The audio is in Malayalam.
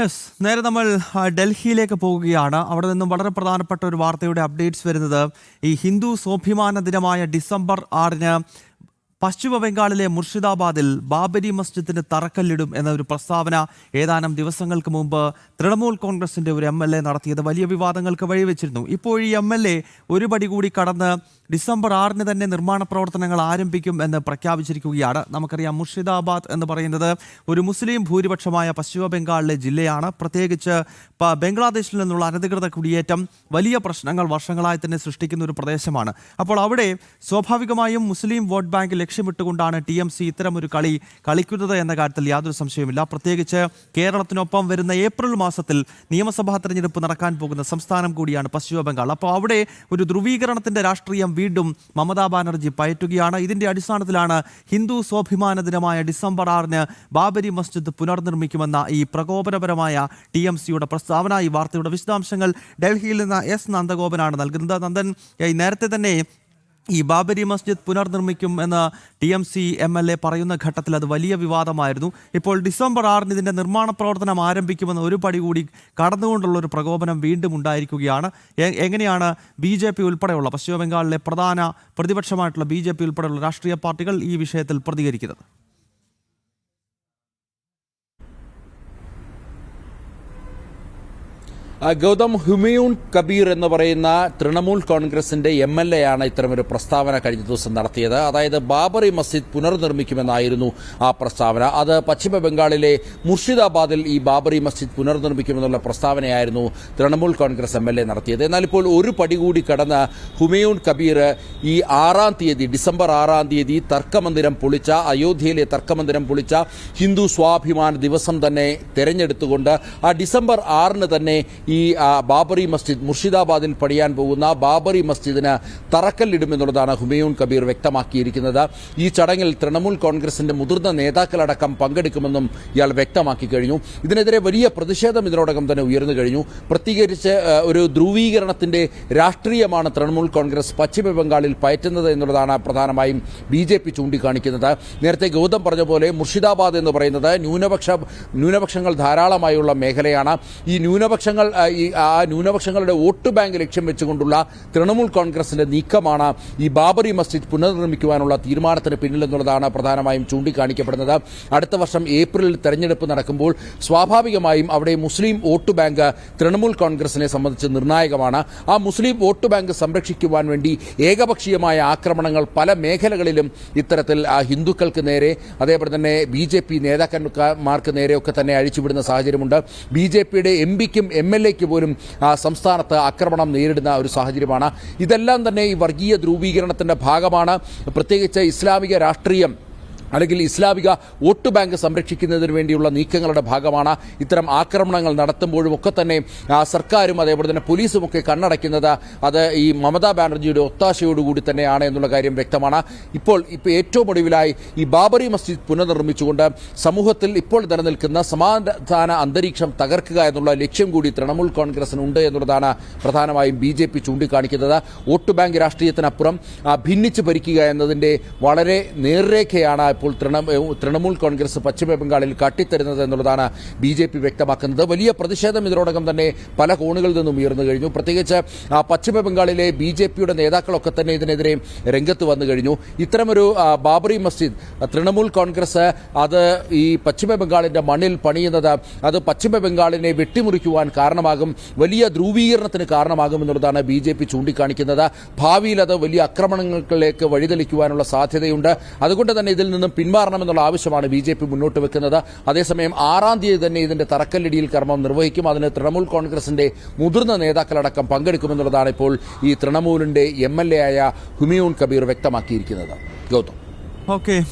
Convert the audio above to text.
യെസ് നേരെ നമ്മൾ ഡൽഹിയിലേക്ക് പോവുകയാണ് അവിടെ നിന്നും വളരെ പ്രധാനപ്പെട്ട ഒരു വാർത്തയുടെ അപ്ഡേറ്റ്സ് വരുന്നത്. ഈ ഹിന്ദു സ്വാഭിമാന ദിനമായ ഡിസംബർ ആറിന് പശ്ചിമ ബംഗാളിലെ മുർഷിദാബാദിൽ ബാബരി മസ്ജിദിന് തറക്കല്ലിടും എന്ന ഒരു പ്രസ്താവന ഏതാനും ദിവസങ്ങൾക്ക് മുമ്പ് തൃണമൂൽ കോൺഗ്രസിന്റെ ഒരു എം എൽ എ നടത്തിയത് വലിയ വിവാദങ്ങൾക്ക് വഴിവെച്ചിരുന്നു. ഇപ്പോൾ ഈ എം എൽ എ ഒരു പടി കൂടി കടന്ന് ഡിസംബർ ആറിന് തന്നെ നിർമ്മാണ പ്രവർത്തനങ്ങൾ ആരംഭിക്കും എന്ന് പ്രഖ്യാപിച്ചിരിക്കുകയാണ്. നമുക്കറിയാം മുർഷിദാബാദ് എന്ന് പറയുന്നത് ഒരു മുസ്ലിം ഭൂരിപക്ഷമായ പശ്ചിമ ബംഗാളിലെ ജില്ലയാണ്. പ്രത്യേകിച്ച് ബംഗ്ലാദേശിൽ നിന്നുള്ള അനധികൃത കുടിയേറ്റം വലിയ പ്രശ്നങ്ങൾ വർഷങ്ങളായി തന്നെ സൃഷ്ടിക്കുന്ന ഒരു പ്രദേശമാണ്. അപ്പോൾ അവിടെ സ്വാഭാവികമായും മുസ്ലിം വോട്ട് ബാങ്ക് ലക്ഷ്യമിട്ടുകൊണ്ടാണ് ടി എം സി ഇത്തരമൊരു കളി കളിക്കുന്നത് എന്ന കാര്യത്തിൽ യാതൊരു സംശയവുമില്ല. പ്രത്യേകിച്ച് കേരളത്തിനൊപ്പം വരുന്ന ഏപ്രിൽ മാസത്തിൽ നിയമസഭാ തെരഞ്ഞെടുപ്പ് നടക്കാൻ പോകുന്ന സംസ്ഥാനം കൂടിയാണ് പശ്ചിമബംഗാൾ അപ്പോൾ അവിടെ ഒരു ധ്രുവീകരണത്തിന്റെ രാഷ്ട്രീയം വീണ്ടും മമതാ ബാനർജി പയറ്റുകയാണ്. ഇതിന്റെ അടിസ്ഥാനത്തിലാണ് ഹിന്ദു സ്വാഭിമാന ദിനമായ ഡിസംബർ ആറിന് ബാബരി മസ്ജിദ് പുനർനിർമ്മിക്കുമെന്ന ഈ പ്രകോപനപരമായ ടി എം സിയുടെ പ്രസ്താവന. ഈ വാർത്തയുടെ വിശദാംശങ്ങൾ ഡൽഹിയിൽ നിന്ന് എസ് നന്ദഗോപനാണ് നൽകുന്നത്. നന്ദൻ നേരത്തെ തന്നെ ഈ ബാബരി മസ്ജിദ് പുനർനിർമ്മിക്കും എന്ന് T M C M L A പറയുന്ന ഘട്ടത്തിൽ അത് വലിയ വിവാദമായിരുന്നു. ഇപ്പോൾ ഡിസംബർ ആറിന് ഇതിന്റെ നിർമ്മാണ പ്രവർത്തനം ആരംഭിക്കുമെന്ന് ഒരു പടി കൂടി കടന്നുകൊണ്ടുള്ള ഒരു പ്രകോപനം വീണ്ടും ഉണ്ടായിരിക്കുകയാണ്. എങ്ങനെയാണ് ബി ജെ പി ഉൾപ്പെടെയുള്ള പശ്ചിമ ബംഗാളിലെ പ്രധാന പ്രതിപക്ഷമായിട്ടുള്ള ബി ജെ പി ഉൾപ്പെടെയുള്ള രാഷ്ട്രീയ പാർട്ടികൾ ഈ വിഷയത്തിൽ പ്രതികരിക്കുന്നത്? ഗൗതം ഹുമയൂൺ കബീർ എന്ന് പറയുന്ന തൃണമൂൽ കോൺഗ്രസിന്റെ എം എൽ എ ആണ് ഇത്തരമൊരു പ്രസ്താവന കഴിഞ്ഞ ദിവസം നടത്തിയത്. അതായത് ബാബറി മസ്ജിദ് പുനർനിർമ്മിക്കുമെന്നായിരുന്നു ആ പ്രസ്താവന. അത് പശ്ചിമ ബംഗാളിലെ മുർഷിദാബാദിൽ ഈ ബാബറി മസ്ജിദ് പുനർനിർമ്മിക്കുമെന്നുള്ള പ്രസ്താവനയായിരുന്നു Trinamool Congress M L A നടത്തിയത്. എന്നാൽ ഇപ്പോൾ ഒരു പടി കൂടി കടന്ന് ഹുമയൂൺ കബീർ ഈ ആറാം തീയതി ഡിസംബർ ആറാം തീയതി തർക്കമന്ദിരം പൊളിച്ച അയോധ്യയിലെ തർക്കമന്ദിരം പൊളിച്ച ഹിന്ദു സ്വാഭിമാന ദിവസം തന്നെ തെരഞ്ഞെടുത്തുകൊണ്ട് ആ ഡിസംബർ ആറിന് തന്നെ ഈ ബാബറി മസ്ജിദ് മുർഷിദാബാദിൽ പണിയാൻ പോകുന്ന ബാബറി മസ്ജിദിന് തറക്കല്ലിടുമെന്നുള്ളതാണ് ഹുമയൂൺ കബീർ വ്യക്തമാക്കിയിരിക്കുന്നത്. ഈ ചടങ്ങിൽ തൃണമൂൽ കോൺഗ്രസിന്റെ മുതിർന്ന നേതാക്കളടക്കം പങ്കെടുക്കുമെന്നും ഇയാൾ വ്യക്തമാക്കി കഴിഞ്ഞു. ഇതിനെതിരെ വലിയ പ്രതിഷേധം ഇതിനോടകം തന്നെ ഉയർന്നു കഴിഞ്ഞു. പ്രത്യേകിച്ച് ഒരു ധ്രുവീകരണത്തിന്റെ രാഷ്ട്രീയമാണ് തൃണമൂൽ കോൺഗ്രസ് പശ്ചിമ ബംഗാളിൽ പയറ്റുന്നത് എന്നുള്ളതാണ് പ്രധാനമായും ബി ജെ പി ചൂണ്ടിക്കാണിക്കുന്നത്. നേരത്തെ ഗൗതം പറഞ്ഞ പോലെ മുർഷിദാബാദ് എന്ന് പറയുന്നത് ന്യൂനപക്ഷ ന്യൂനപക്ഷങ്ങൾ ധാരാളമായുള്ള മേഖലയാണ്. ഈ ന്യൂനപക്ഷങ്ങൾ ഈ ആ ന്യൂനപക്ഷങ്ങളുടെ വോട്ട് ബാങ്ക് ലക്ഷ്യം വെച്ചുകൊണ്ടുള്ള തൃണമൂൽ കോൺഗ്രസിന്റെ നീക്കമാണ് ഈ ബാബറി മസ്ജിദ് പുനർനിർമ്മിക്കുവാനുള്ള തീരുമാനത്തിന് പിന്നിലെന്നുള്ളതാണ് പ്രധാനമായും ചൂണ്ടിക്കാണിക്കപ്പെടുന്നത്. അടുത്ത വർഷം ഏപ്രിലിൽ തെരഞ്ഞെടുപ്പ് നടക്കുമ്പോൾ സ്വാഭാവികമായും അവിടെ മുസ്ലിം വോട്ട് ബാങ്ക് തൃണമൂൽ കോൺഗ്രസിനെ സംബന്ധിച്ച് നിർണായകമാണ്. ആ മുസ്ലിം വോട്ട് ബാങ്ക് സംരക്ഷിക്കുവാൻ വേണ്ടി ഏകപക്ഷീയമായ ആക്രമണങ്ങൾ പല മേഖലകളിലും ഇത്തരത്തിൽ ആ, ഹിന്ദുക്കൾക്ക് നേരെ അതേപോലെ തന്നെ ബി ജെ പി നേതാക്കന്മാർക്ക് നേരെയൊക്കെ തന്നെ അഴിച്ചുവിടുന്ന സാഹചര്യമുണ്ട്. ബി ജെ പിയുടെ എം പിക്കും എം എൽ എക്ക് പോലും സംസ്ഥാനത്ത് ആക്രമണം നേരിടുന്ന ഒരു സാഹചര്യമാണ്. ഇതെല്ലാം തന്നെ ഈ വർഗീയ ധ്രുവീകരണത്തിന്റെ ഭാഗമാണ്. പ്രത്യേകിച്ച് ഇസ്ലാമിക രാഷ്ട്രീയം അല്ലെങ്കിൽ ഇസ്ലാമിക വോട്ട് ബാങ്ക് സംരക്ഷിക്കുന്നതിന് വേണ്ടിയുള്ള നീക്കങ്ങളുടെ ഭാഗമാണ് ഇത്തരം ആക്രമണങ്ങൾ നടത്തുമ്പോഴും ഒക്കെ തന്നെ സർക്കാരും അതേപോലെ തന്നെ പോലീസും ഒക്കെ കണ്ണടയ്ക്കുന്നത്. അത് ഈ മമതാ ബാനർജിയുടെ ഒത്താശയോടുകൂടി തന്നെയാണ് എന്നുള്ള കാര്യം വ്യക്തമാണ്. ഇപ്പോൾ ഇപ്പോൾ ഏറ്റവും ഒടുവിലായി ഈ ബാബറി മസ്ജിദ് പുനർനിർമ്മിച്ചുകൊണ്ട് സമൂഹത്തിൽ ഇപ്പോൾ നിലനിൽക്കുന്ന സമാധാന അന്തരീക്ഷം തകർക്കുക എന്നുള്ള ലക്ഷ്യം കൂടി തൃണമൂൽ കോൺഗ്രസിനുണ്ട് എന്നുള്ളതാണ് പ്രധാനമായും ബി ജെ പി ചൂണ്ടിക്കാണിക്കുന്നത്. വോട്ട് ബാങ്ക് രാഷ്ട്രീയത്തിനപ്പുറം ഭിന്നിച്ചു ഭരിക്കുക എന്നതിന്റെ വളരെ നേർരേഖയാണ് ഇപ്പോൾ തൃണമൂൽ കോൺഗ്രസ് പശ്ചിമ ബംഗാളിൽ കാട്ടിത്തരുന്നത് എന്നുള്ളതാണ് ബി ജെ പി വ്യക്തമാക്കുന്നത്. വലിയ പ്രതിഷേധം ഇതിനോടകം തന്നെ പല കോണുകളിൽ നിന്നും ഉയർന്നു കഴിഞ്ഞു. പ്രത്യേകിച്ച് പശ്ചിമ ബംഗാളിലെ ബി ജെ പിയുടെ നേതാക്കളൊക്കെ തന്നെ ഇതിനെതിരെ രംഗത്ത് വന്നു കഴിഞ്ഞു. ഇത്തരമൊരു ബാബറി മസ്ജിദ് തൃണമൂൽ കോൺഗ്രസ് അത് ഈ പശ്ചിമ ബംഗാളിന്റെ മണ്ണിൽ പണിയുന്നത് അത് പശ്ചിമ ബംഗാളിനെ വെട്ടിമുറിക്കുവാൻ കാരണമാകും വലിയ ധ്രുവീകരണത്തിന് കാരണമാകും എന്നുള്ളതാണ് ബി ജെ പി ചൂണ്ടിക്കാണിക്കുന്നത്. ഭാവിയിൽ അത് വലിയ ആക്രമണങ്ങളിലേക്ക് വഴിതെളിക്കുവാനുള്ള സാധ്യതയുണ്ട്. അതുകൊണ്ട് തന്നെ ഇതിൽ നിന്നും പിന്മാറണമെന്നുള്ള ആവശ്യമാണ് ബി മുന്നോട്ട് വെക്കുന്നത്. അതേസമയം ആറാം തീയതി തന്നെ ഇതിന്റെ തറക്കല്ലിടിയിൽ കർമ്മം നിർവഹിക്കും. അതിന് തൃണമൂൽ കോൺഗ്രസിന്റെ മുതിർന്ന നേതാക്കളടക്കം പങ്കെടുക്കുമെന്നുള്ളതാണ് ഇപ്പോൾ ഈ തൃണമൂലിന്റെ എം എൽ എ ആയ ഹുമിയൂൺ കബീർ വ്യക്തമാക്കിയിരിക്കുന്നത്. ഗൗതം. ഓക്കെ.